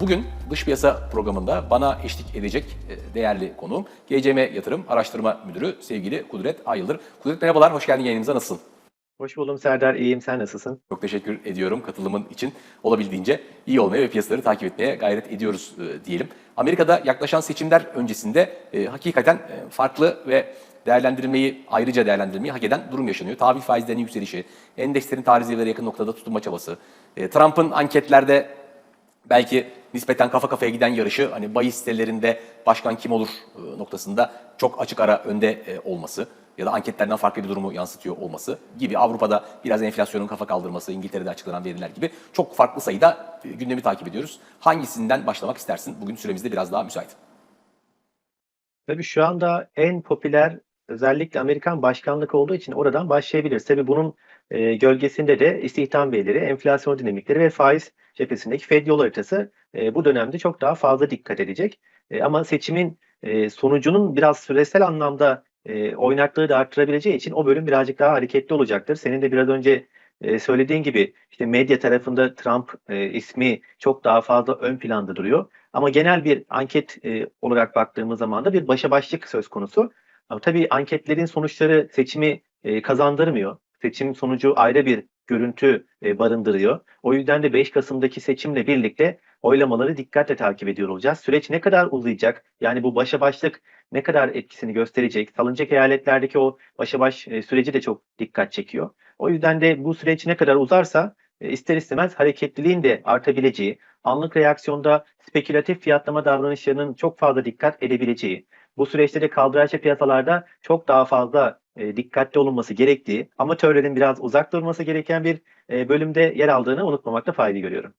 Bugün dış piyasa programında bana eşlik edecek e, değerli konuğum GCM Yatırım Araştırma Müdürü sevgili Kudret Ayıldır. Kudret merhabalar, hoş geldin yayınımıza. Nasılsın? Hoş buldum Serdar. İyiyim. Sen nasılsın? Çok teşekkür ediyorum katılımın için. Olabildiğince iyi olmaya ve piyasaları takip etmeye gayret ediyoruz e, diyelim. Amerika'da yaklaşan seçimler öncesinde e, hakikaten e, farklı ve değerlendirilmeyi, ayrıca değerlendirilmeyi hak eden durum yaşanıyor. Tahvil faizlerinin yükselişi, endekslerin tarih zirvelere yakın noktada tutunma çabası, e, Trump'ın anketlerde belki nispeten kafa kafaya giden yarışı hani bahis sitelerinde başkan kim olur e, noktasında çok açık ara önde e, olması ya da anketlerden farklı bir durumu yansıtıyor olması gibi Avrupa'da biraz enflasyonun kafa kaldırması, İngiltere'de açıklanan veriler gibi çok farklı sayıda e, gündemi takip ediyoruz. Hangisinden başlamak istersin? Bugün süremizde biraz daha müsait. Tabii şu anda en popüler özellikle Amerikan başkanlık olduğu için oradan başlayabiliriz. Tabii bunun e, gölgesinde de istihdam verileri, enflasyon dinamikleri ve faiz cephesindeki Fed yol haritası e, bu dönemde çok daha fazla dikkat edecek. E, ama seçimin e, sonucunun biraz süresel anlamda e, oynaklığı da arttırabileceği için o bölüm birazcık daha hareketli olacaktır. Senin de biraz önce e, söylediğin gibi işte medya tarafında Trump e, ismi çok daha fazla ön planda duruyor. Ama genel bir anket e, olarak baktığımız zaman da bir başa başlık söz konusu. Ama tabii anketlerin sonuçları seçimi e, kazandırmıyor. Seçim sonucu ayrı bir görüntü e, barındırıyor. O yüzden de 5 Kasım'daki seçimle birlikte oylamaları dikkatle takip ediyor olacağız. Süreç ne kadar uzayacak? Yani bu başa başlık ne kadar etkisini gösterecek? Salınacak eyaletlerdeki o başa baş e, süreci de çok dikkat çekiyor. O yüzden de bu süreç ne kadar uzarsa e, ister istemez hareketliliğin de artabileceği, anlık reaksiyonda spekülatif fiyatlama davranışlarının çok fazla dikkat edebileceği, bu süreçte de kaldıraçlı piyasalarda çok daha fazla e, dikkatli olunması gerektiği, amatörlerin biraz uzak durması gereken bir e, bölümde yer aldığını unutmamakta fayda görüyorum.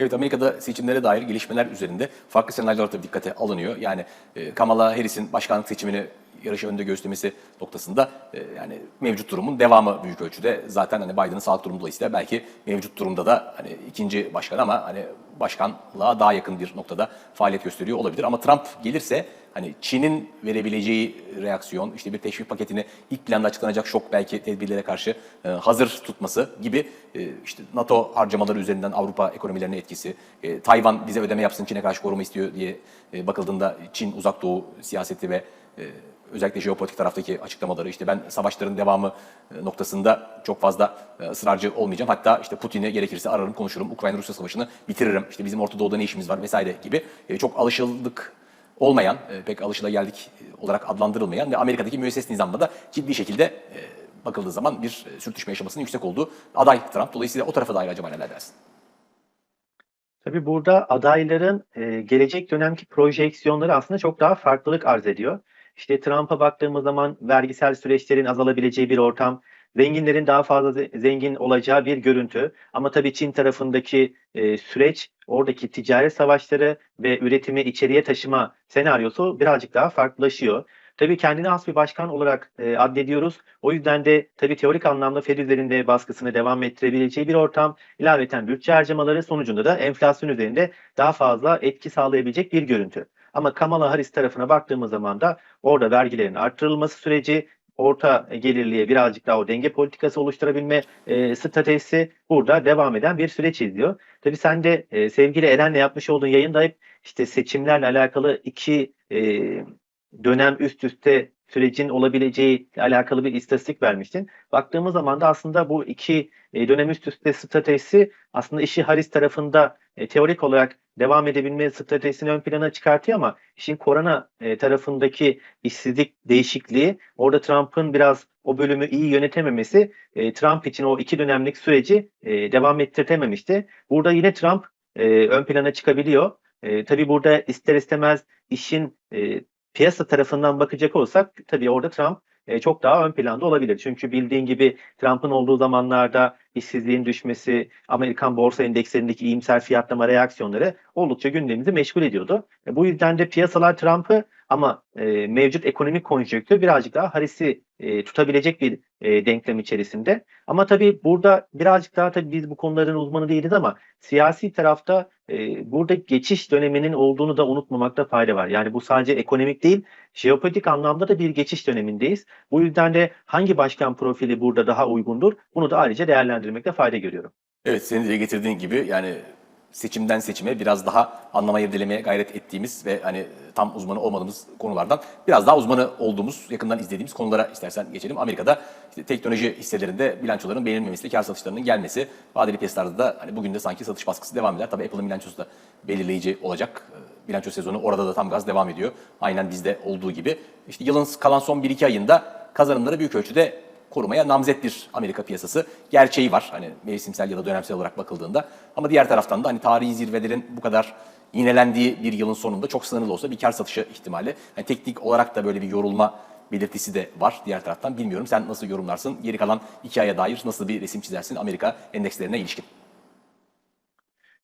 Evet Amerika'da seçimlere dair gelişmeler üzerinde farklı senaryolar tabii dikkate alınıyor. Yani e, Kamala Harris'in başkanlık seçimini yarışı önde göstermesi noktasında e, yani mevcut durumun devamı büyük ölçüde. Zaten hani Biden'ın sağlık durumu dolayısıyla belki mevcut durumda da hani ikinci başkan ama hani başkanlığa daha yakın bir noktada faaliyet gösteriyor olabilir. Ama Trump gelirse hani Çin'in verebileceği reaksiyon, işte bir teşvik paketini ilk planda açıklanacak şok belki tedbirlere karşı e, hazır tutması gibi e, işte NATO harcamaları üzerinden Avrupa ekonomilerine etkisi, e, Tayvan bize ödeme yapsın Çin'e karşı koruma istiyor diye e, bakıldığında Çin uzak doğu siyaseti ve e, özellikle jeopolitik taraftaki açıklamaları işte ben savaşların devamı e, noktasında çok fazla e, ısrarcı olmayacağım. Hatta işte Putin'i gerekirse ararım konuşurum. Ukrayna-Rusya savaşını bitiririm. İşte bizim Orta Doğu'da ne işimiz var vesaire gibi e, çok alışıldık olmayan, pek alışılageldik olarak adlandırılmayan ve Amerika'daki müesses nizamda da ciddi şekilde bakıldığı zaman bir sürtüşme yaşamasının yüksek olduğu aday Trump. Dolayısıyla o tarafa dair acaba neler dersin? Tabii burada adayların gelecek dönemki projeksiyonları aslında çok daha farklılık arz ediyor. İşte Trump'a baktığımız zaman vergisel süreçlerin azalabileceği bir ortam, zenginlerin daha fazla ze- zengin olacağı bir görüntü. Ama tabii Çin tarafındaki e, süreç, oradaki ticaret savaşları ve üretimi içeriye taşıma senaryosu birazcık daha farklılaşıyor. Tabii kendine has bir başkan olarak e, addediyoruz. O yüzden de tabii teorik anlamda Fed üzerinde baskısını devam ettirebileceği bir ortam, ilaveten bütçe harcamaları sonucunda da enflasyon üzerinde daha fazla etki sağlayabilecek bir görüntü. Ama Kamala Harris tarafına baktığımız zaman da orada vergilerin arttırılması süreci, orta gelirliğe birazcık daha o denge politikası oluşturabilme e, stratejisi burada devam eden bir süreç izliyor. Tabii sen de e, sevgili Eren'le yapmış olduğun yayında hep işte seçimlerle alakalı iki e, dönem üst üste sürecin olabileceği ile alakalı bir istatistik vermiştin. Baktığımız zaman da aslında bu iki e, dönem üst üste stratejisi aslında işi Harris tarafında e, teorik olarak devam edebilme stratejisini ön plana çıkartıyor ama işin korona e, tarafındaki işsizlik değişikliği orada Trump'ın biraz o bölümü iyi yönetememesi e, Trump için o iki dönemlik süreci e, devam ettirtememişti. Burada yine Trump e, ön plana çıkabiliyor. E, tabii burada ister istemez işin e, piyasa tarafından bakacak olsak tabii orada Trump e, çok daha ön planda olabilir. Çünkü bildiğin gibi Trump'ın olduğu zamanlarda işsizliğin düşmesi, Amerikan borsa endekslerindeki iyimser fiyatlama reaksiyonları oldukça gündemimizi meşgul ediyordu. E, bu yüzden de piyasalar Trump'ı ama e, mevcut ekonomik konjonktür birazcık daha Harris'i e, tutabilecek bir e, denklem içerisinde. Ama tabii burada birazcık daha tabii biz bu konuların uzmanı değiliz ama siyasi tarafta e, burada geçiş döneminin olduğunu da unutmamakta fayda var. Yani bu sadece ekonomik değil, jeopolitik anlamda da bir geçiş dönemindeyiz. Bu yüzden de hangi başkan profili burada daha uygundur? Bunu da ayrıca değerlendirmekte fayda görüyorum. Evet senin de getirdiğin gibi yani seçimden seçime biraz daha anlamaya irdelemeye gayret ettiğimiz ve hani tam uzmanı olmadığımız konulardan biraz daha uzmanı olduğumuz, yakından izlediğimiz konulara istersen geçelim. Amerika'da işte teknoloji hisselerinde bilançoların beğenilmemesi, kar satışlarının gelmesi, vadeli piyasalarda da hani bugün de sanki satış baskısı devam eder. Tabii Apple'ın bilançosu da belirleyici olacak. Ee, Bilanço sezonu orada da tam gaz devam ediyor. Aynen bizde olduğu gibi. İşte yılın kalan son 1-2 ayında kazanımları büyük ölçüde korumaya namzet bir Amerika piyasası gerçeği var. Hani mevsimsel ya da dönemsel olarak bakıldığında. Ama diğer taraftan da hani tarihi zirvelerin bu kadar yinelendiği bir yılın sonunda çok sınırlı olsa bir kar satışı ihtimali. Hani teknik olarak da böyle bir yorulma belirtisi de var diğer taraftan. Bilmiyorum sen nasıl yorumlarsın? Geri kalan iki aya dair nasıl bir resim çizersin Amerika endekslerine ilişkin?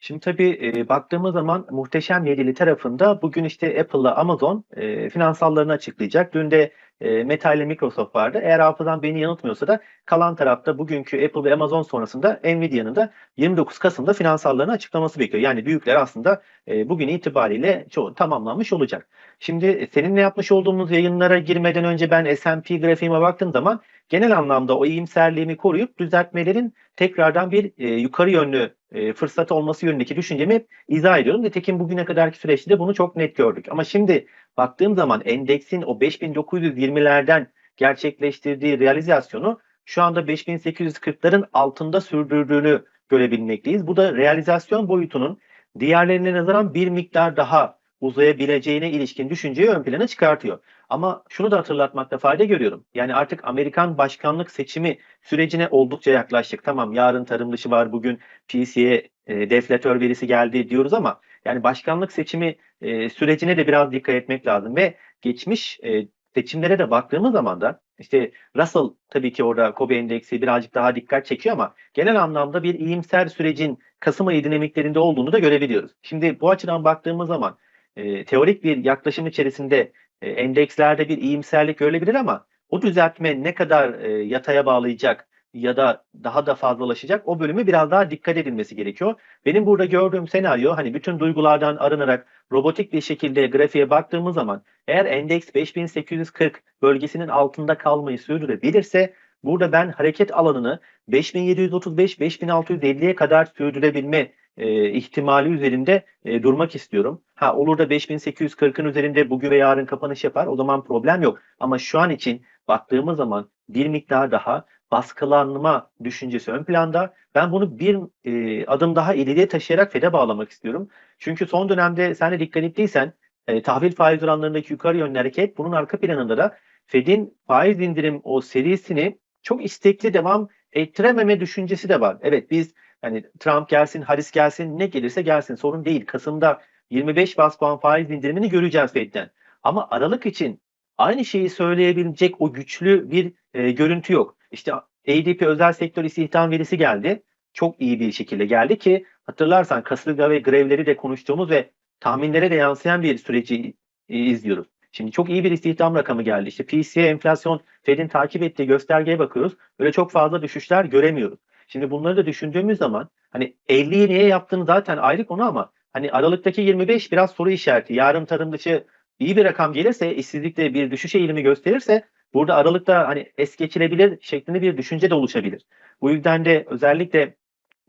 Şimdi tabii e, baktığımız zaman muhteşem yedili tarafında bugün işte Apple'la Amazon e, finansallarını açıklayacak. Dün de e, Meta ile Microsoft vardı. Eğer hafızam beni yanıltmıyorsa da kalan tarafta bugünkü Apple ve Amazon sonrasında Nvidia'nın da 29 Kasım'da finansallarını açıklaması bekliyor. Yani büyükler aslında e, bugün itibariyle çoğu tamamlanmış olacak. Şimdi seninle yapmış olduğumuz yayınlara girmeden önce ben S&P grafiğime baktığım zaman genel anlamda o iyimserliğimi koruyup düzeltmelerin tekrardan bir e, yukarı yönlü e, fırsat olması yönündeki düşüncemi hep izah ediyorum. Nitekim bugüne kadarki süreçte de bunu çok net gördük. Ama şimdi baktığım zaman endeksin o 5920'lerden gerçekleştirdiği realizasyonu şu anda 5840'ların altında sürdürdüğünü görebilmekteyiz. Bu da realizasyon boyutunun diğerlerine nazaran bir miktar daha uzayabileceğine ilişkin düşünceyi ön plana çıkartıyor. Ama şunu da hatırlatmakta fayda görüyorum. Yani artık Amerikan başkanlık seçimi sürecine oldukça yaklaştık. Tamam yarın tarım dışı var, bugün PC'ye e, deflatör verisi geldi diyoruz ama yani başkanlık seçimi e, sürecine de biraz dikkat etmek lazım ve geçmiş e, seçimlere de baktığımız zaman da işte Russell tabii ki orada Kobe endeksi birazcık daha dikkat çekiyor ama genel anlamda bir iyimser sürecin Kasım ayı dinamiklerinde olduğunu da görebiliyoruz. Şimdi bu açıdan baktığımız zaman e, teorik bir yaklaşım içerisinde e, endekslerde bir iyimserlik görülebilir ama o düzeltme ne kadar e, yataya bağlayacak ya da daha da fazlalaşacak o bölümü biraz daha dikkat edilmesi gerekiyor. Benim burada gördüğüm senaryo hani bütün duygulardan arınarak robotik bir şekilde grafiğe baktığımız zaman eğer endeks 5840 bölgesinin altında kalmayı sürdürebilirse burada ben hareket alanını 5735-5650'ye kadar sürdürebilme e, ihtimali üzerinde e, durmak istiyorum. Ha olur da 5840'ın üzerinde bugün ve yarın kapanış yapar o zaman problem yok. Ama şu an için baktığımız zaman bir miktar daha baskılanma düşüncesi ön planda. Ben bunu bir e, adım daha ileriye taşıyarak FED'e bağlamak istiyorum. Çünkü son dönemde sen de dikkat ettiysen e, tahvil faiz oranlarındaki yukarı yönlü hareket bunun arka planında da Fed'in faiz indirim o serisini çok istekli devam ettirememe düşüncesi de var. Evet biz hani Trump gelsin, Harris gelsin, ne gelirse gelsin sorun değil. Kasım'da 25 bas puan faiz indirimini göreceğiz Fed'den. Ama Aralık için aynı şeyi söyleyebilecek o güçlü bir e, görüntü yok. İşte ADP özel sektör istihdam verisi geldi. Çok iyi bir şekilde geldi ki hatırlarsan kasırga ve grevleri de konuştuğumuz ve tahminlere de yansıyan bir süreci e, izliyoruz. Şimdi çok iyi bir istihdam rakamı geldi. İşte PCE enflasyon Fed'in takip ettiği göstergeye bakıyoruz. Böyle çok fazla düşüşler göremiyoruz. Şimdi bunları da düşündüğümüz zaman hani 50'yi niye yaptığını zaten ayrı konu ama hani Aralık'taki 25 biraz soru işareti. Yarın tarım dışı iyi bir rakam gelirse, işsizlikte bir düşüş eğilimi gösterirse burada Aralık'ta hani es geçilebilir şeklinde bir düşünce de oluşabilir. Bu yüzden de özellikle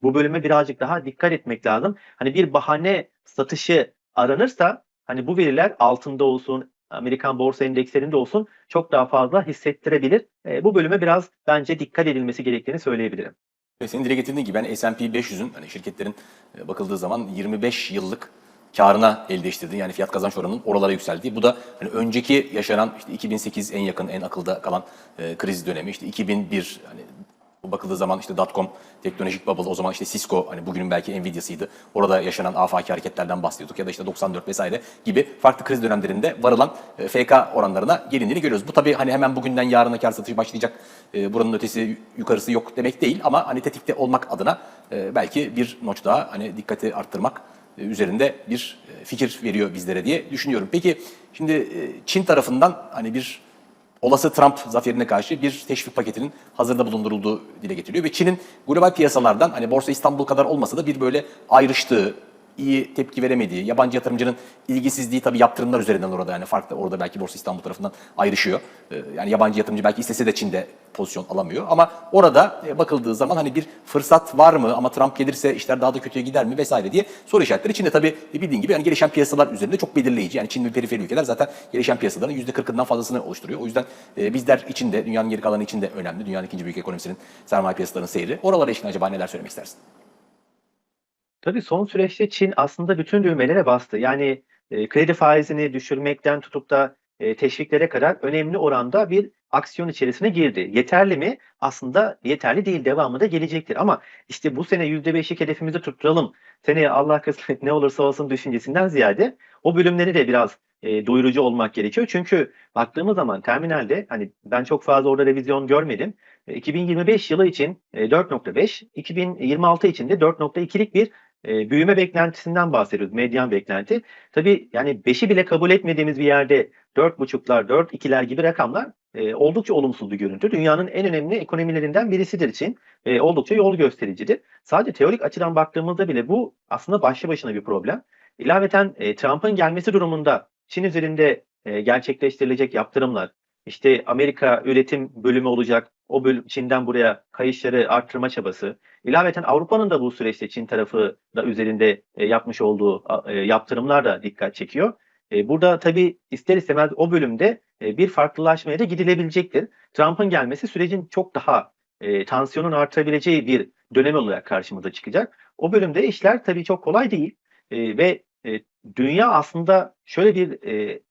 bu bölüme birazcık daha dikkat etmek lazım. Hani bir bahane satışı aranırsa hani bu veriler altında olsun, Amerikan borsa endekslerinde olsun çok daha fazla hissettirebilir. E, bu bölüme biraz bence dikkat edilmesi gerektiğini söyleyebilirim. Senin dile getirdiğin gibi ben S&P 500'ün hani şirketlerin e, bakıldığı zaman 25 yıllık karına el değiştirdiği yani fiyat kazanç oranının oralara yükseldiği. Bu da hani önceki yaşanan işte 2008 en yakın en akılda kalan e, kriz dönemi işte 2001 hani bakıldığı zaman işte dotcom teknolojik bubble o zaman işte Cisco hani bugünün belki Nvidia'sıydı. Orada yaşanan afaki hareketlerden bahsediyorduk ya da işte 94 vesaire gibi farklı kriz dönemlerinde varılan e, FK oranlarına gelindiğini görüyoruz. Bu tabii hani hemen bugünden yarına kar satışı başlayacak e, buranın ötesi yukarısı yok demek değil ama hani tetikte olmak adına e, belki bir notch daha hani dikkati arttırmak üzerinde bir fikir veriyor bizlere diye düşünüyorum. Peki şimdi Çin tarafından hani bir olası Trump zaferine karşı bir teşvik paketinin hazırda bulundurulduğu dile getiriliyor. Ve Çin'in global piyasalardan hani Borsa İstanbul kadar olmasa da bir böyle ayrıştığı iyi tepki veremediği, yabancı yatırımcının ilgisizliği tabii yaptırımlar üzerinden orada yani farklı orada belki Borsa İstanbul tarafından ayrışıyor. Ee, Yani yabancı yatırımcı belki istese de Çin'de pozisyon alamıyor ama orada e, bakıldığı zaman hani bir fırsat var mı ama Trump gelirse işler daha da kötüye gider mi vesaire diye soru işaretleri Çin'de tabii bildiğin gibi yani gelişen piyasalar üzerinde çok belirleyici. Yani Çin ve periferi ülkeler zaten gelişen piyasaların %40'ından fazlasını oluşturuyor. O yüzden e, bizler için de dünyanın geri kalanı için de önemli. Dünyanın ikinci büyük ekonomisinin sermaye piyasalarının seyri. Oralara ilişkin acaba neler söylemek istersin? Tabii son süreçte Çin aslında bütün düğmelere bastı. Yani e, kredi faizini düşürmekten tutup da e, teşviklere kadar önemli oranda bir aksiyon içerisine girdi. Yeterli mi? Aslında yeterli değil. Devamı da gelecektir. Ama işte bu sene %5'lik hedefimizi tutturalım. Seneye Allah kısmet ne olursa olsun düşüncesinden ziyade o bölümleri de biraz e, doyurucu olmak gerekiyor. Çünkü baktığımız zaman terminalde hani ben çok fazla orada revizyon görmedim. E, 2025 yılı için e, 4.5, 2026 için de 4.2'lik bir e, büyüme beklentisinden bahsediyoruz. Medyan beklenti. Tabii yani 5'i bile kabul etmediğimiz bir yerde 4.5'lar, 4.2'ler gibi rakamlar e, oldukça olumsuz bir görüntü. Dünyanın en önemli ekonomilerinden birisidir için e, oldukça yol göstericidir. Sadece teorik açıdan baktığımızda bile bu aslında başlı başına bir problem. İlaveten e, Trump'ın gelmesi durumunda Çin üzerinde e, gerçekleştirilecek yaptırımlar, işte Amerika üretim bölümü olacak, o bölüm Çin'den buraya kayışları arttırma çabası, İlaveten Avrupa'nın da bu süreçte Çin tarafı da üzerinde e, yapmış olduğu e, yaptırımlar da dikkat çekiyor. E, burada tabii ister istemez o bölümde bir farklılaşmaya da gidilebilecektir. Trump'ın gelmesi sürecin çok daha tansiyonun artabileceği bir dönem olarak karşımıza çıkacak. O bölümde işler tabii çok kolay değil ve dünya aslında şöyle bir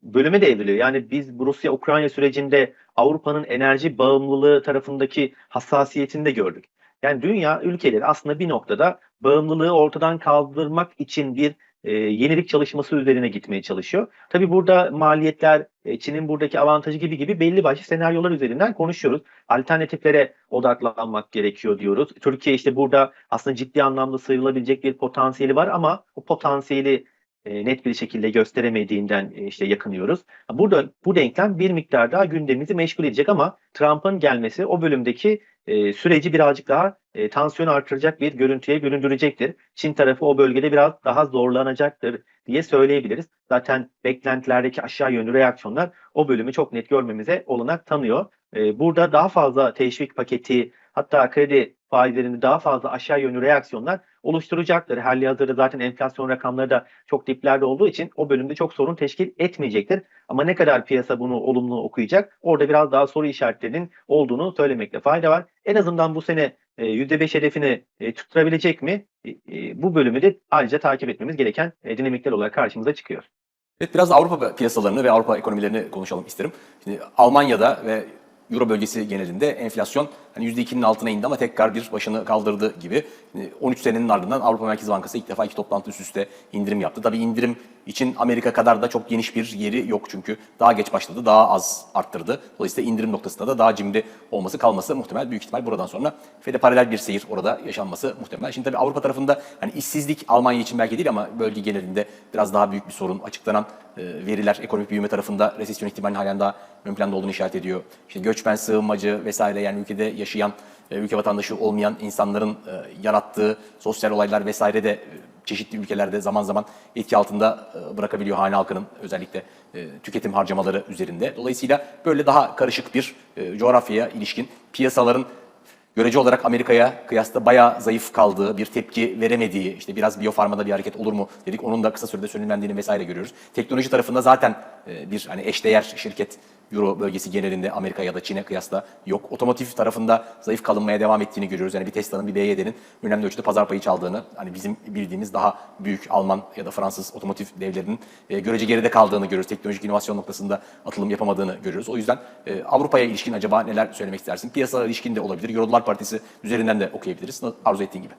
bölüme de evriliyor. Yani biz Rusya-Ukrayna sürecinde Avrupa'nın enerji bağımlılığı tarafındaki hassasiyetini de gördük. Yani dünya ülkeleri aslında bir noktada bağımlılığı ortadan kaldırmak için bir e, yenilik çalışması üzerine gitmeye çalışıyor. Tabii burada maliyetler, e, Çin'in buradaki avantajı gibi gibi belli başlı senaryolar üzerinden konuşuyoruz. Alternatiflere odaklanmak gerekiyor diyoruz. Türkiye işte burada aslında ciddi anlamda sıyrılabilecek bir potansiyeli var ama o potansiyeli e, net bir şekilde gösteremediğinden e, işte yakınıyoruz. Burada bu denklem bir miktar daha gündemimizi meşgul edecek ama Trump'ın gelmesi o bölümdeki e, süreci birazcık daha e, tansiyon artıracak bir görüntüye büründürecektir. Çin tarafı o bölgede biraz daha zorlanacaktır diye söyleyebiliriz. Zaten beklentilerdeki aşağı yönlü reaksiyonlar o bölümü çok net görmemize olanak tanıyor. E, burada daha fazla teşvik paketi hatta kredi faizlerinde daha fazla aşağı yönlü reaksiyonlar oluşturacaktır. Hali hazırda zaten enflasyon rakamları da çok diplerde olduğu için o bölümde çok sorun teşkil etmeyecektir. Ama ne kadar piyasa bunu olumlu okuyacak orada biraz daha soru işaretlerinin olduğunu söylemekte fayda var. En azından bu sene e, %5 hedefini e, tutturabilecek mi? E, e, bu bölümü de ayrıca takip etmemiz gereken e, dinamikler olarak karşımıza çıkıyor. Evet biraz Avrupa piyasalarını ve Avrupa ekonomilerini konuşalım isterim. Şimdi Almanya'da ve Euro bölgesi genelinde enflasyon hani %2'nin altına indi ama tekrar bir başını kaldırdı gibi. Şimdi 13 senenin ardından Avrupa Merkez Bankası ilk defa iki toplantı üst üste indirim yaptı. Tabii indirim için Amerika kadar da çok geniş bir yeri yok çünkü daha geç başladı, daha az arttırdı. Dolayısıyla indirim noktasında da daha cimri olması kalması muhtemel. Büyük ihtimal buradan sonra Fed'e paralel bir seyir orada yaşanması muhtemel. Şimdi tabii Avrupa tarafında hani işsizlik Almanya için belki değil ama bölge genelinde biraz daha büyük bir sorun. Açıklanan e, veriler ekonomik büyüme tarafında resesyon ihtimalinin halen daha ön planda olduğunu işaret ediyor. İşte göçmen, sığınmacı vesaire yani ülkede yaşayan, ülke vatandaşı olmayan insanların e, yarattığı sosyal olaylar vesaire de e, çeşitli ülkelerde zaman zaman etki altında e, bırakabiliyor hane halkının özellikle tüketim harcamaları üzerinde. Dolayısıyla böyle daha karışık bir coğrafyaya ilişkin piyasaların görece olarak Amerika'ya kıyasla bayağı zayıf kaldığı, bir tepki veremediği, işte biraz biyofarmada bir hareket olur mu dedik. Onun da kısa sürede sönümlendiğini vesaire görüyoruz. Teknoloji tarafında zaten bir hani eşdeğer şirket Euro bölgesi genelinde Amerika ya da Çin'e kıyasla yok. Otomotiv tarafında zayıf kalınmaya devam ettiğini görüyoruz. Yani bir Tesla'nın, bir BYD'nin önemli ölçüde pazar payı çaldığını, hani bizim bildiğimiz daha büyük Alman ya da Fransız otomotiv devlerinin e, görece geride kaldığını görüyoruz. Teknolojik inovasyon noktasında atılım yapamadığını görüyoruz. O yüzden e, Avrupa'ya ilişkin acaba neler söylemek istersin? Piyasalara ilişkin de olabilir. Euro Dolar Partisi üzerinden de okuyabiliriz. Arzu ettiğin gibi.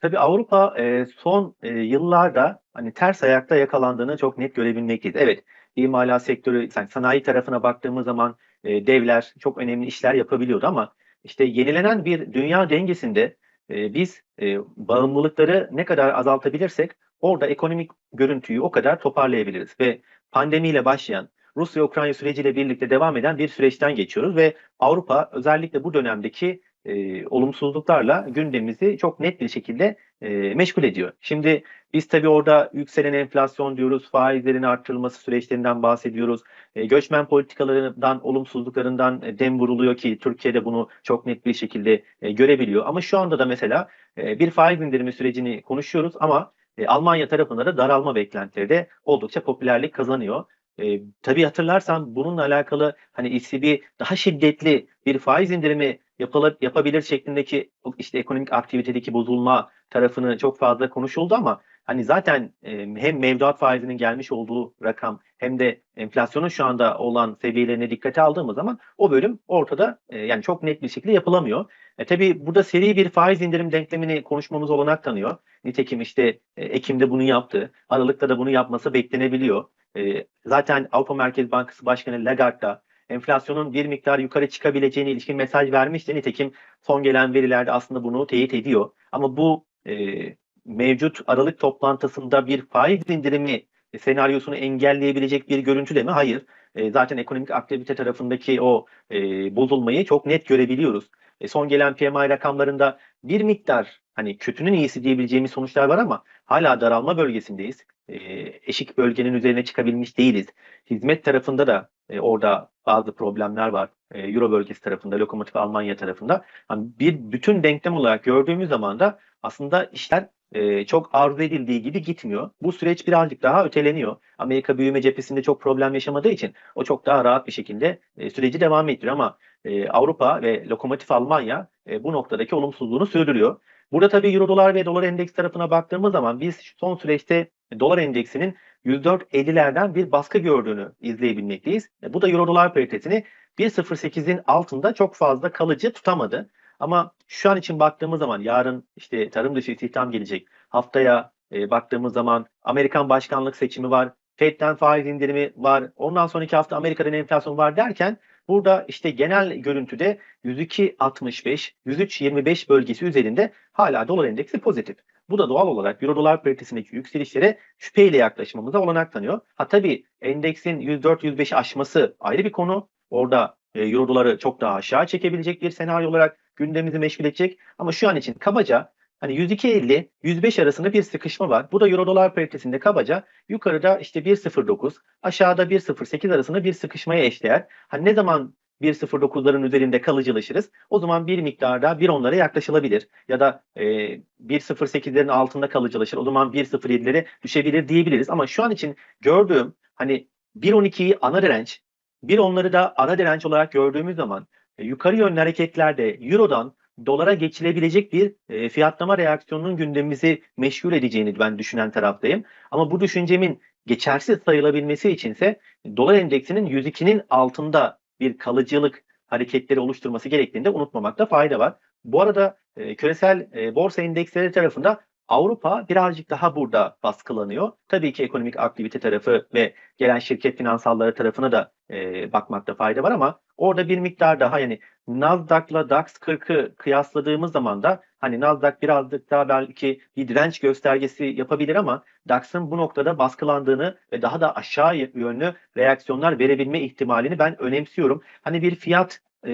Tabii Avrupa e, son yıllarda hani ters ayakta yakalandığını çok net görebilmekteyiz. Evet, imalat sektörü, yani sanayi tarafına baktığımız zaman e, devler çok önemli işler yapabiliyordu ama işte yenilenen bir dünya dengesinde e, biz e, bağımlılıkları ne kadar azaltabilirsek orada ekonomik görüntüyü o kadar toparlayabiliriz. Ve pandemiyle başlayan Rusya-Ukrayna süreciyle birlikte devam eden bir süreçten geçiyoruz ve Avrupa özellikle bu dönemdeki e, olumsuzluklarla gündemimizi çok net bir şekilde e, meşgul ediyor. Şimdi biz tabii orada yükselen enflasyon diyoruz, faizlerin artırılması süreçlerinden bahsediyoruz. E, göçmen politikalarından, olumsuzluklarından e, dem vuruluyor ki Türkiye'de bunu çok net bir şekilde e, görebiliyor. Ama şu anda da mesela bir faiz indirimi sürecini konuşuyoruz ama Almanya tarafında da daralma beklentileri de oldukça popülerlik kazanıyor. E, tabii hatırlarsan bununla alakalı hani ECB daha şiddetli bir faiz indirimi yapılıp yapabilir şeklindeki işte ekonomik aktivitedeki bozulma tarafını çok fazla konuşuldu ama hani zaten hem mevduat faizinin gelmiş olduğu rakam hem de enflasyonun şu anda olan seviyelerine dikkate aldığımız zaman o bölüm ortada yani çok net bir şekilde yapılamıyor. E, tabii burada seri bir faiz indirim denklemini konuşmamız olanak tanıyor. Nitekim işte Ekim'de bunu yaptı. Aralık'ta da bunu yapması beklenebiliyor. E, zaten Avrupa Merkez Bankası Başkanı Lagarde da enflasyonun bir miktar yukarı çıkabileceğine ilişkin mesaj vermişti. Nitekim son gelen verilerde aslında bunu teyit ediyor. Ama bu e, mevcut Aralık toplantısında bir faiz indirimi senaryosunu engelleyebilecek bir görüntü de mi? Hayır. E, zaten ekonomik aktivite tarafındaki o e, bozulmayı çok net görebiliyoruz. E, son gelen PMI rakamlarında bir miktar hani kötünün iyisi diyebileceğimiz sonuçlar var ama hala daralma bölgesindeyiz. E, eşik bölgenin üzerine çıkabilmiş değiliz. Hizmet tarafında da e, orada bazı problemler var. E, Euro bölgesi tarafında, Lokomotiv Almanya tarafında. Hani bir bütün denklem olarak gördüğümüz zaman da aslında işler e, çok arzu edildiği gibi gitmiyor. Bu süreç birazcık daha öteleniyor. Amerika büyüme cephesinde çok problem yaşamadığı için o çok daha rahat bir şekilde e, süreci devam ettiriyor ama Avrupa ve Lokomotiv Almanya bu noktadaki olumsuzluğunu sürdürüyor. Burada tabii Euro dolar ve dolar endeks tarafına baktığımız zaman biz son süreçte dolar endeksinin 104.50'lerden bir baskı gördüğünü izleyebilmekteyiz. E, bu da Euro dolar paritesini 1.08'in altında çok fazla kalıcı tutamadı. Ama şu an için baktığımız zaman yarın işte tarım dışı istihdam gelecek. Haftaya e, baktığımız zaman Amerikan başkanlık seçimi var. Fed'den faiz indirimi var. Ondan sonraki hafta Amerika'dan enflasyon var derken burada işte genel görüntüde 102.65, 103.25 bölgesi üzerinde hala dolar endeksi pozitif. Bu da doğal olarak Euro dolar paritesindeki yükselişlere şüpheyle yaklaşmamıza olanak tanıyor. Ha tabii endeksin 104-105'i aşması ayrı bir konu. Orada e, Euro doları çok daha aşağı çekebilecek bir senaryo olarak gündemimizi meşgul edecek. Ama şu an için kabaca hani 102.50-105 arasında bir sıkışma var. Bu da Euro dolar paritesinde kabaca yukarıda işte 1.09, aşağıda 1.08 arasında bir sıkışmaya eşdeğer. Hani ne zaman 1.09'ların üzerinde kalıcılaşırız. O zaman bir miktarda 1.10'lara yaklaşılabilir. Ya da e, 1.08'lerin altında kalıcılaşır. O zaman 1.07'lere düşebilir diyebiliriz. Ama şu an için gördüğüm hani 1.12'yi ana direnç, 1.10'ları da ara direnç olarak gördüğümüz zaman e, yukarı yönlü hareketlerde Euro'dan dolara geçilebilecek bir e, fiyatlama reaksiyonunun gündemimizi meşgul edeceğini ben düşünen taraftayım. Ama bu düşüncemin geçersiz sayılabilmesi içinse dolar endeksinin 102'nin altında bir kalıcılık hareketleri oluşturması gerektiğini de unutmamakta fayda var. Bu arada e, küresel e, borsa endeksleri tarafında Avrupa birazcık daha burada baskılanıyor. Tabii ki ekonomik aktivite tarafı ve gelen şirket finansalları tarafına da e, bakmakta fayda var ama orada bir miktar daha yani Nasdaq'la DAX 40'ı kıyasladığımız zaman da hani Nasdaq birazcık daha belki bir direnç göstergesi yapabilir ama DAX'ın bu noktada baskılandığını ve daha da aşağı yönlü reaksiyonlar verebilme ihtimalini ben önemsiyorum. Hani bir fiyat e,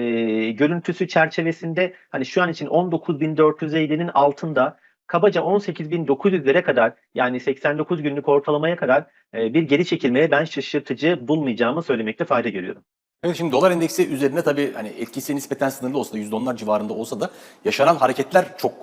görüntüsü çerçevesinde hani şu an için 19.450'nin altında kabaca 18.900'lere kadar yani 89 günlük ortalamaya kadar e, bir geri çekilmeye ben şaşırtıcı bulmayacağımı söylemekte fayda görüyorum. Evet şimdi dolar endeksi üzerinde tabii hani etkisi nispeten sınırlı olsa da %10'lar civarında olsa da yaşanan hareketler çok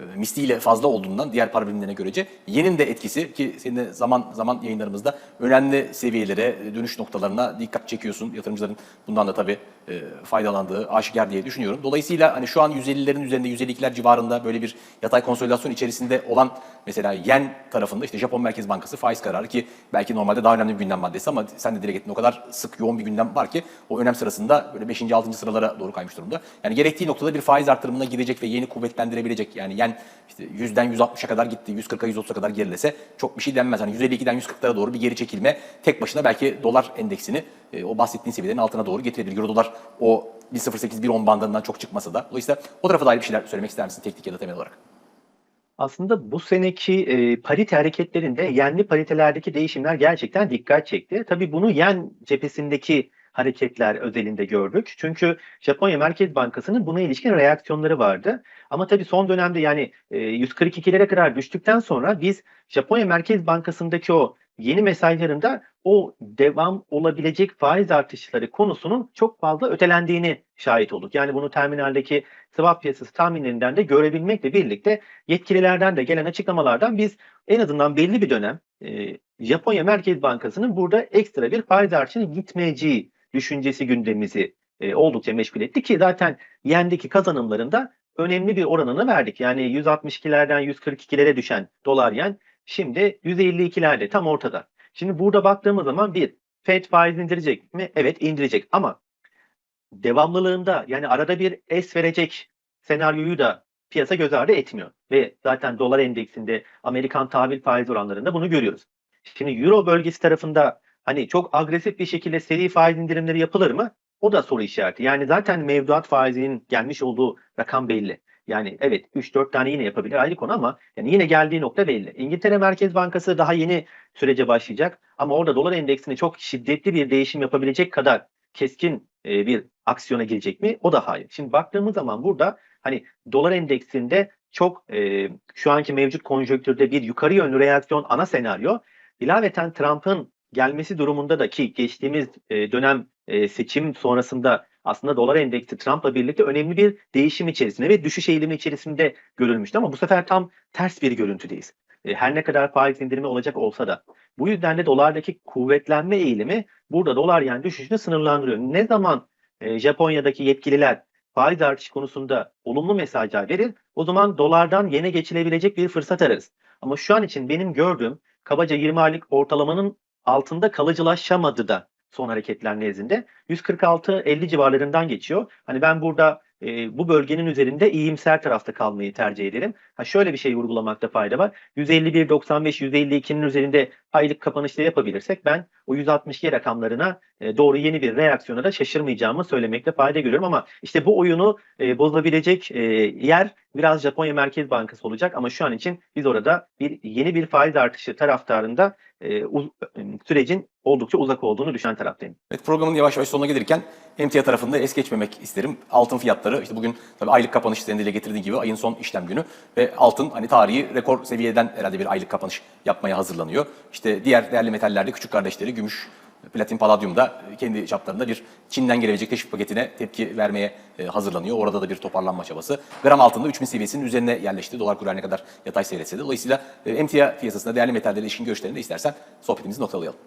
e, misliyle fazla olduğundan diğer para birimlerine görece yenin de etkisi ki senin de zaman zaman yayınlarımızda önemli seviyelere, dönüş noktalarına dikkat çekiyorsun. Yatırımcıların bundan da tabii e, faydalandığı aşikar diye düşünüyorum. Dolayısıyla hani şu an 150'lerin üzerinde 152'ler civarında böyle bir yatay konsolidasyon içerisinde olan mesela yen tarafında işte Japon Merkez Bankası faiz kararı ki belki normalde daha önemli bir gündem maddesi ama sen de direkt ettin o kadar sık yoğun bir gündem var ki o önem sırasında böyle 5. 6. sıralara doğru kaymış durumda. Yani gerektiği noktada bir faiz artırımına girecek ve yeni kuvvetlendirebilecek yani yen işte 100'den 160'a kadar gitti, 140'a 130'a kadar gerilese çok bir şey denmez. Hani 152'den 140'lara doğru bir geri çekilme tek başına belki dolar endeksini e, o bahsettiğin seviyelerin altına doğru getirebilir. Euro dolar o 1.08-1.10 bandından çok çıkmasa da. Dolayısıyla o tarafa dair bir şeyler söylemek ister misin teknik ya da temel olarak? Aslında bu seneki e, parite hareketlerinde yenli paritelerdeki değişimler gerçekten dikkat çekti. Tabii bunu yen cephesindeki hareketler özelinde gördük. Çünkü Japonya Merkez Bankası'nın buna ilişkin reaksiyonları vardı. Ama tabii son dönemde yani e, 142'lere kadar düştükten sonra biz Japonya Merkez Bankası'ndaki o yeni mesajlarında o devam olabilecek faiz artışları konusunun çok fazla ötelendiğini şahit olduk. Yani bunu terminaldeki swap piyasası tahminlerinden de görebilmekle birlikte yetkililerden de gelen açıklamalardan biz en azından belli bir dönem e, Japonya Merkez Bankası'nın burada ekstra bir faiz artışına gitmeyeceği düşüncesi gündemimizi e, oldukça meşgul etti ki zaten yendeki kazanımlarında önemli bir oranını verdik. Yani 162'lerden 142'lere düşen dolar yen şimdi 152'lerde tam ortada. Şimdi burada baktığımız zaman bir Fed faiz indirecek mi? Evet indirecek ama devamlılığında yani arada bir es verecek senaryoyu da piyasa göz ardı etmiyor. Ve zaten dolar endeksinde Amerikan tahvil faiz oranlarında bunu görüyoruz. Şimdi Euro bölgesi tarafında hani çok agresif bir şekilde seri faiz indirimleri yapılır mı? O da soru işareti. Yani zaten mevduat faizinin gelmiş olduğu rakam belli. Yani evet 3-4 tane yine yapabilir ayrı konu ama yani yine geldiği nokta belli. İngiltere Merkez Bankası daha yeni sürece başlayacak ama orada dolar endeksinde çok şiddetli bir değişim yapabilecek kadar keskin e, bir aksiyona girecek mi? O da hayır. Şimdi baktığımız zaman burada hani dolar endeksinde çok e, şu anki mevcut konjonktürde bir yukarı yönlü reaksiyon ana senaryo. İlaveten Trump'ın gelmesi durumunda da ki geçtiğimiz e, dönem e, seçim sonrasında aslında dolar endeksi Trump'la birlikte önemli bir değişim içerisinde ve düşüş eğilimi içerisinde görülmüştü ama bu sefer tam ters bir görüntüdeyiz. E, her ne kadar faiz indirimi olacak olsa da. Bu yüzden de dolardaki kuvvetlenme eğilimi burada dolar yani düşüşünü sınırlandırıyor. Ne zaman e, Japonya'daki yetkililer faiz artışı konusunda olumlu mesajlar verir o zaman dolardan yene geçilebilecek bir fırsat ararız. Ama şu an için benim gördüğüm kabaca 20 aylık ortalamanın altında kalıcılaşamadı da son hareketler nezdinde 146-50 civarlarından geçiyor. Hani ben burada e, bu bölgenin üzerinde iyimser tarafta kalmayı tercih ederim. Ha şöyle bir şey vurgulamakta fayda var. 151.95-152'nin üzerinde aylık kapanışta yapabilirsek ben o 162 rakamlarına e, doğru yeni bir reaksiyona da şaşırmayacağımı söylemekte fayda görüyorum ama işte bu oyunu e, bozabilecek e, yer biraz Japonya Merkez Bankası olacak ama şu an için biz orada bir yeni bir faiz artışı taraftarında e, uz, sürecin oldukça uzak olduğunu düşünen taraftayım. Evet programın yavaş yavaş sonuna gelirken emtia tarafında es geçmemek isterim. Altın fiyatları işte bugün tabii aylık kapanış senin getirdiği gibi ayın son işlem günü ve altın hani tarihi rekor seviyeden herhalde bir aylık kapanış yapmaya hazırlanıyor. İşte diğer değerli metallerde küçük kardeşleri gümüş, platin, paladyum da kendi çaplarında bir Çin'den gelebilecek teşvik paketine tepki vermeye e, hazırlanıyor. Orada da bir toparlanma çabası. Gram altında 3000 seviyesinin üzerine yerleşti. Dolar kuru her ne kadar yatay seyretse de. Dolayısıyla e, emtia piyasasında değerli metallerle ilişkin görüşlerini de istersen sohbetimizi noktalayalım.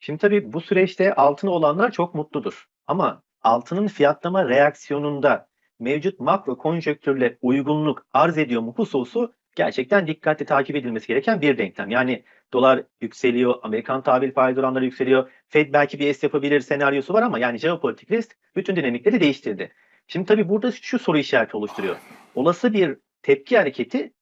Şimdi tabii bu süreçte altını olanlar çok mutludur. Ama altının fiyatlama reaksiyonunda mevcut makro konjonktürle uygunluk arz ediyor mu hususu gerçekten dikkatli takip edilmesi gereken bir denklem. Yani dolar yükseliyor, Amerikan tahvil faiz oranları yükseliyor, Fed belki bir es yapabilir senaryosu var ama yani jeopolitik risk bütün dinamikleri değiştirdi. Şimdi tabii burada şu soru işareti oluşturuyor. Olası bir tepki hareketi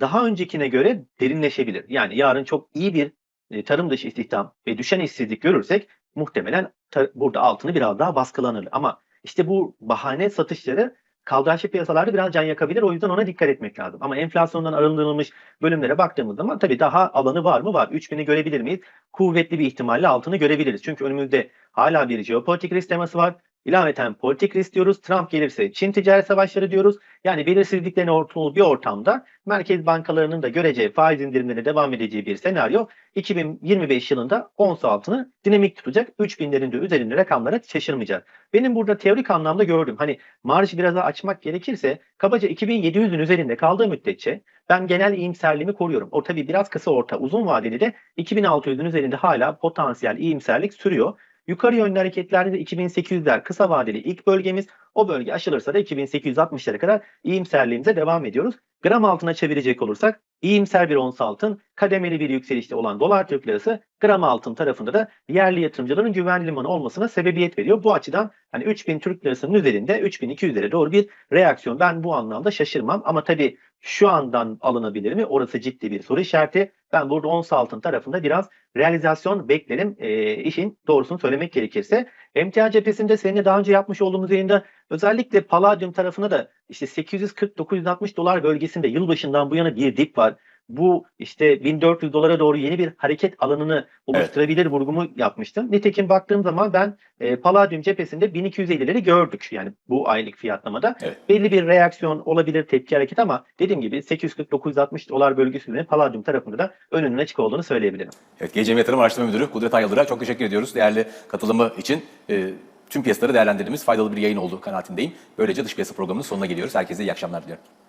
daha öncekine göre derinleşebilir. Yani yarın çok iyi bir e, tarım dışı istihdam ve düşen işsizlik görürsek muhtemelen burada altını biraz daha baskılanır. Ama işte bu bahane satışları kaldıraçlı piyasalarda biraz can yakabilir. O yüzden ona dikkat etmek lazım. Ama enflasyondan arındırılmış bölümlere baktığımız zaman tabii daha alanı var mı? Var. 3000'i görebilir miyiz? Kuvvetli bir ihtimalle altını görebiliriz. Çünkü önümüzde hala bir jeopolitik risk teması var. İlaveten politik risk diyoruz. Trump gelirse Çin ticaret savaşları diyoruz. Yani belirsizliklerin ortalığı bir ortamda merkez bankalarının da göreceği faiz indirimlerine devam edeceği bir senaryo 2025 yılında ons altını dinamik tutacak. 3000'lerin de üzerinde rakamlara şaşırmayacak. Benim burada teorik anlamda gördüm. Hani marj biraz daha açmak gerekirse kabaca 2700'ün üzerinde kaldığı müddetçe ben genel iyimserliğimi koruyorum. O tabii biraz kısa orta uzun vadeli de 2600'ün üzerinde hala potansiyel iyimserlik sürüyor. Yukarı yönlü hareketlerde de 2800'ler kısa vadeli ilk bölgemiz. O bölge aşılırsa da 2860'lara kadar iyimserliğimize devam ediyoruz. Gram altına çevirecek olursak iyimser bir ons altın, kademeli bir yükselişte olan dolar Türk lirası gram altın tarafında da yerli yatırımcıların güvenli limanı olmasına sebebiyet veriyor. Bu açıdan hani 3000 Türk lirasının üzerinde 3200'lere doğru bir reaksiyon. Ben bu anlamda şaşırmam ama tabii şu andan alınabilir mi? Orası ciddi bir soru işareti. Ben burada ons altın tarafında biraz realizasyon beklerim. E, işin doğrusunu söylemek gerekirse. Emtia cephesinde seninle daha önce yapmış olduğumuz yayında özellikle Palladium tarafına da işte 840-960 dolar bölgesinde yılbaşından bu yana bir dip var. Bu işte 1400 dolara doğru yeni bir hareket alanını oluşturabilir vurgumu yapmıştım. Nitekim baktığım zaman ben e, Palladium cephesinde 1250'leri gördük. Yani bu aylık fiyatlamada. Evet. Belli bir reaksiyon olabilir, tepki hareket ama dediğim gibi 840-960 dolar bölgesinde Palladium tarafında da önünün açık olduğunu söyleyebilirim. Evet, GCM Yatırım Araştırma Müdürü Kudret Ayıldır'a çok teşekkür ediyoruz. Değerli katılımı için e, tüm piyasaları değerlendirdiğimiz faydalı bir yayın olduğu kanaatindeyim. Böylece dış piyasa programının sonuna geliyoruz. Herkese iyi akşamlar diliyorum.